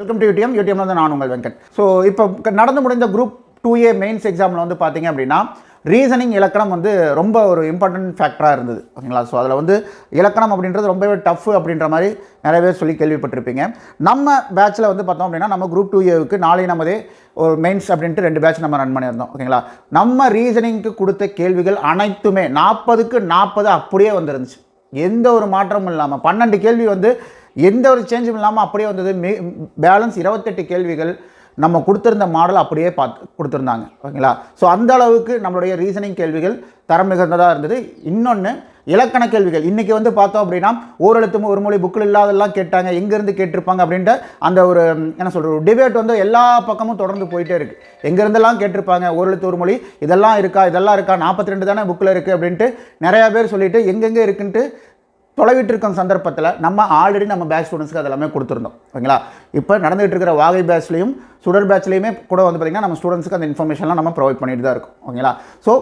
Welcome to UTM யூடிஎம்ல வந்து நான் உங்கள் வெங்கட். ஸோ இப்போ நடந்து முடிந்த குரூப் டூ ஏ மெயின்ஸ் எக்ஸாமில் வந்து பார்த்தீங்க அப்படின்னா ரீசனிங் இலக்கணம் வந்து ரொம்ப ஒரு இம்பார்ட்டன்ட் ஃபேக்டராக இருந்தது. ஓகேங்களா? ஸோ அதில் வந்து இலக்கணம் அப்படின்றது ரொம்பவே டஃப் அப்படின்ற மாதிரி நிறைய பேர் சொல்லி கேள்விப்பட்டிருப்பீங்க. நம்ம பேட்சில் வந்து பார்த்தோம் அப்படின்னா நம்ம குரூப் டூ ஏவுக்கு நாளை நமதே ஒரு மெயின்ஸ் அப்படின்ட்டு ரெண்டு பேட்ச் நம்ம ரன் பண்ணியிருந்தோம். ஓகேங்களா? நம்ம ரீசனிங்க்கு கொடுத்த கேள்விகள் அனைத்துமே நாற்பதுக்கு நாற்பது அப்படியே வந்துருந்துச்சு. எந்த ஒரு மாற்றமும் இல்லாமல் பன்னெண்டு கேள்வி வந்து எந்த ஒரு சேஞ்சும் இல்லாமல் அப்படியே வந்தது. மே பேலன்ஸ் இருபத்தெட்டு கேள்விகள் நம்ம கொடுத்துருந்த மாடல் அப்படியே பார்த்து கொடுத்துருந்தாங்க. ஓகேங்களா? ஸோ அந்த அளவுக்கு நம்மளுடைய ரீசனிங் கேள்விகள் தரம் மிகுந்ததாக இருந்தது. இன்னொன்று இலக்கண கேள்விகள். இன்றைக்கி வந்து பார்த்தோம் அப்படின்னா ஓரெழுத்து ஒரு மொழி புக்கில் இல்லாதெல்லாம் கேட்டாங்க. எங்கேருந்து கேட்டிருப்பாங்க அப்படின்ட்டு அந்த ஒரு என்ன சொல்கிற ஒரு டிபேட் வந்து எல்லா பக்கமும் தொடர்ந்து போயிட்டே இருக்குது எங்கேருந்தெல்லாம் கேட்டிருப்பாங்க? ஓரெழுத்து ஒரு மொழி. இதெல்லாம் இருக்கா? இதெல்லாம் இருக்கா? நாற்பத்தி ரெண்டு தானே புக்கில் இருக்குது அப்படின்ட்டு நிறையா பேர் சொல்லிவிட்டு எங்கெங்கே இருக்குன்ட்டு தொலைவிட்டு இருக்கும் சந்தர்ப்பத்தில் நம்ம ஆல்ரெடி நம்ம பேட்ச் ஸ்டூடெண்ட்ஸ்க்கு அதெல்லாமே கொடுத்துருந்தோம். ஓகேங்களா? இப்போ நடந்துகிட்டு இருக்கிற வாகை பேட்ச்லேயும் சுடர் பேட்ச்லேயுமே கூட வந்து பார்த்திங்கன்னா நம்ம ஸ்டூடெண்ட்ஸ்க்கு அந்த இன்ஃபர்மேஷன்லாம் நம்ம ப்ரொவைட் பண்ணிட்டு தான் இருக்கும். ஓகேங்களா? ஸோ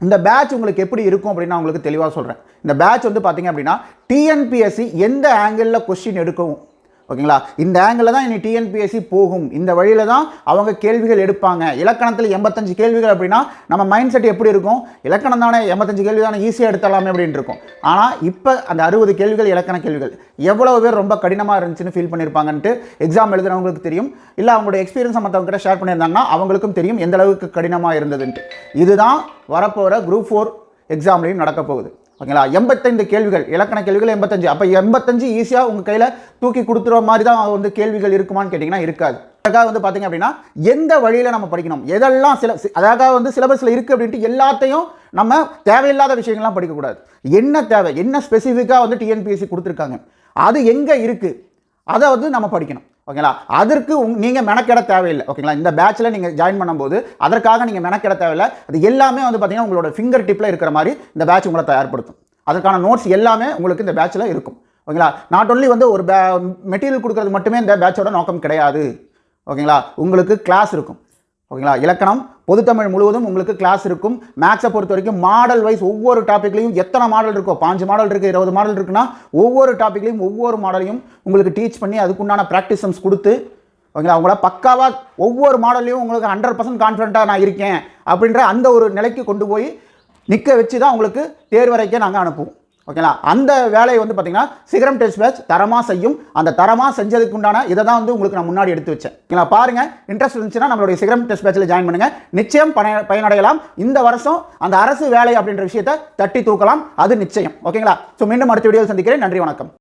இந்த பேட்ச் உங்களுக்கு எப்படி இருக்கும் அப்படின்னு நான் உங்களுக்கு தெளிவாக சொல்கிறேன் இந்த பேட்ச் வந்து பார்த்திங்க அப்படின்னா டிஎன்பிஎஸ்சி எந்த ஆங்கிளில் கொஸ்டின் எடுக்கவும் ஓகேங்களா? இந்த ஆங்கிளில் தான் இனி டிஎன்பிஎஸ்சி போகும். இந்த வழியில் தான் அவங்க கேள்விகள் எடுப்பாங்க. இலக்கணத்தில் எண்பத்தஞ்சு கேள்விகள் அப்படின்னா நம்ம மைண்ட் செட் எப்படி இருக்கும்? இலக்கணம் தானே எண்பத்தஞ்சு கேள்வி தானே ஈஸியாக எடுத்தலாமே அப்படின்னு இருக்கும். ஆனால் இப்போ அந்த அறுபது கேள்விகள் இலக்கண கேள்விகள் எவ்வளோ பேர் ரொம்ப கடினமாக இருந்துச்சுன்னு ஃபீல் பண்ணியிருப்பாங்கன்ட்டு எக்ஸாம் எழுதுனவங்களுக்கு தெரியும். இல்லை அவங்களோட எக்ஸ்பீரியன்ஸை மற்றவங்க கிட்ட ஷேர் பண்ணியிருந்தாங்கன்னா அவங்களுக்கும் தெரியும் எந்த அளவுக்கு கடினமாக இருந்ததுன்ட்டு. இதுதான் வரப்போகிற குரூப் ஃபோர் எக்ஸாம்லையும் நடக்க போகுது. ஓகேங்களா? எண்பத்தைந்து கேள்விகள் இலக்கண கேள்விகள் எண்பத்தஞ்சு. அப்போ எண்பத்தஞ்சு ஈஸியாக உங்கள் கையில் தூக்கி கொடுத்துற மாதிரி தான் வந்து கேள்விகள் இருக்குமான்னு கேட்டிங்கன்னா இருக்காது. அதுக்காக வந்து பார்த்திங்க அப்படின்னா எந்த வழியில் நம்ம படிக்கணும்? எதெல்லாம் சில சி- அதாக வந்து சிலபஸில் இருக்குது அப்படின்ட்டு எல்லாத்தையும் நம்ம தேவையில்லாத விஷயங்கள்லாம் படிக்கக்கூடாது. என்ன தேவை? என்ன ஸ்பெசிஃபிக்காக வந்து டிஎன்பிஎஸ்சி கொடுத்துருக்காங்க? அது எங்கே இருக்குது அதை வந்து நம்ம படிக்கணும். ஓகேங்களா? அதற்கு உங் நீங்கள் மெனக்கெட தேவையில்லை. ஓகேங்களா? இந்த பேட்சில் நீங்கள் ஜாயின் பண்ணும்போது அதற்காக நீங்கள் மெனக்கெட தேவையில்லை. அது எல்லாமே வந்து பார்த்தீங்கன்னா உங்களோட ஃபிங்கர் டிப்பில் இருக்கிற மாதிரி இந்த பேட்ச் உங்களை தயார்படுத்தும். அதற்கான நோட்ஸ் எல்லாமே உங்களுக்கு இந்த பேட்சில் இருக்கும். ஓகேங்களா? நாட் ஒன்லி வந்து ஒரு பே மெட்டீரியல் கொடுக்குறது மட்டுமே இந்த பேட்சோட நோக்கம் கிடையாது. ஓகேங்களா? உங்களுக்கு கிளாஸ் இருக்கும். ஓகேங்களா? இலக்கணம் பொதுத்தமிழ் முழுவதும் உங்களுக்கு கிளாஸ் இருக்கும். மேக்ஸை பொறுத்த வரைக்கும் மாடல் வைஸ் ஒவ்வொரு டாப்பிக்லையும் எத்தனை மாடல் இருக்கோ பாஞ்சு மாடல் இருக்குது இருபது மாடல் இருக்குன்னா ஒவ்வொரு டாப்பிக்லையும் ஒவ்வொரு மாடலையும் உங்களுக்கு டீச் பண்ணி அதுக்குண்டான ப்ராக்டிசம்ஸ் கொடுத்து ஓகேங்களா? உங்களை பக்காவாக ஒவ்வொரு மாடல்லையும் உங்களுக்கு ஹண்ட்ரட் பர்சன்ட் கான்ஃபிடண்ட்டாக நான் இருக்கேன் அப்படின்ற அந்த ஒரு நிலைக்கு கொண்டு போய் நிற்க வச்சு தான் உங்களுக்கு தேர்வரைக்க நாங்கள் அனுப்புவோம். ஓகேங்களா? அந்த வேலையை வந்து பார்த்தீங்கன்னா சிகரம் டெஸ்ட் பேட்ச் தரமாக செய்யும். அந்த தரமாக செஞ்சதுக்கு உண்டான இதை தான் வந்து உங்களுக்கு நான் முன்னாடி எடுத்து வச்சேன். ஓகேங்களா? பாருங்கள் இன்ட்ரெஸ்ட் இருந்துச்சுன்னா நம்மளுடைய சிகரம் டெஸ்ட் பேட்சில் ஜாயின் பண்ணுங்கள் நிச்சயம் பய பயனடையலாம். இந்த வருஷம் அந்த அரசு வேலை அப்படின்ற விஷயத்தை தட்டி தூக்கலாம். அது நிச்சயம். ஓகேங்களா? ஸோ மீண்டும் அடுத்த வீடியோவில் சந்திக்கிறேன். நன்றி வணக்கம்.